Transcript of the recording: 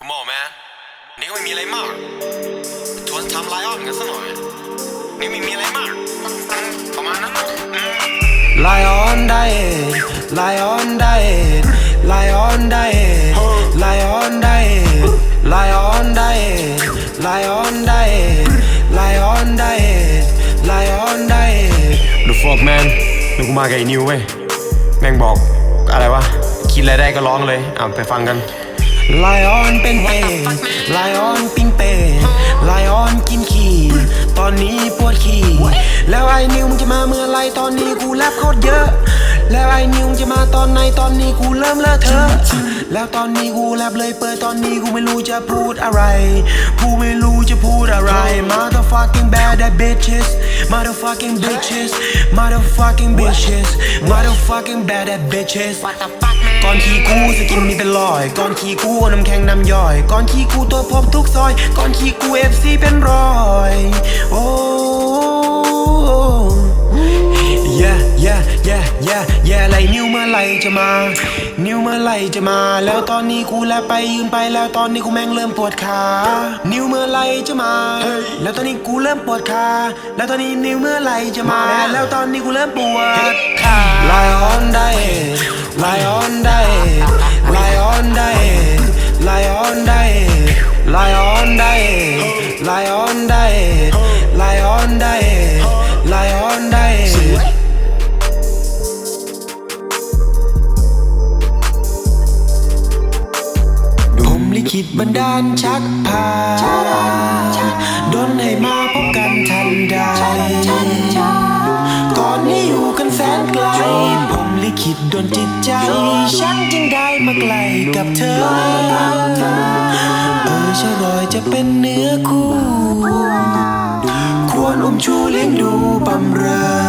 Come on man นี่ก็ไม่มีอะไรมากทวนไทำไลออนกันสักหน่อย นี่ไม่มีอะไรมากอืมประมาณนั้นอืม Lion diet, lion diet, lion diet, lion diet, lion diet, lion diet, lion diet, lion diet. The fuck man นึกกูมากับไอ้นิวเว้ย แม่งบอกอะไรวะ คิดอะไรได้ก็ร้องเลย อะไปฟังกัน Lion เป็นเปไลออนปิ้งเปไลออนกินขี้ ตอนนี้ปวดขี้ แล้วไอ้นิวมึงจะมาเมื่อไรตอนนี้กูแลบโคตรเยอะ แล้วไอ้นิวมึงจะมาตอนไหนตอนนี้กูเริ่มเลอะเทอะแล้วตอนนี้กูแลบเลยเปิดตอนนี้กูไม่รู้จะพูดอะไร กูไม่รู้จะพูดอะไร motherfucking bad at bitches motherfucking bitches motherfucking bitches motherfucking bad at bitches ก่อนขี่กูสกินมีเป็นรอย ก่อนขี่กูเอาน้ำแข็งน้ำย่อย ก่อนขี่กูตัวพบทุกซอย ก่อนขี่กูเอฟซีเป็นรอย โอ้ yeah ไรนิ้วเมื่อไหรจะมา นิ้วเมื่อไหรจะมา แล้วตอนนี้กูแลไปยืนไปแล้วตอนนี้กูแม่งเริ่มปวดขา นิ้วเมื่อไหรจะมา แล้วตอนนี้กูเริ่มปวดขา แล้วตอนนี้นิ้วเมื่อไหรจะมา แล้วตอนนี้กูเริ่มปวดขา Lion diet Lion diet บันดาลชักพาดนให้มาพบกันทันใดก่อนนี้อยู่กันแสนไกล ผมลิขิตดนจิตใจ ฉันจึงได้มาไกลกับเธอ เออชะรอยจะเป็นเนื้อคู่ ควรอมชูเลี้ยงดูบำเรอ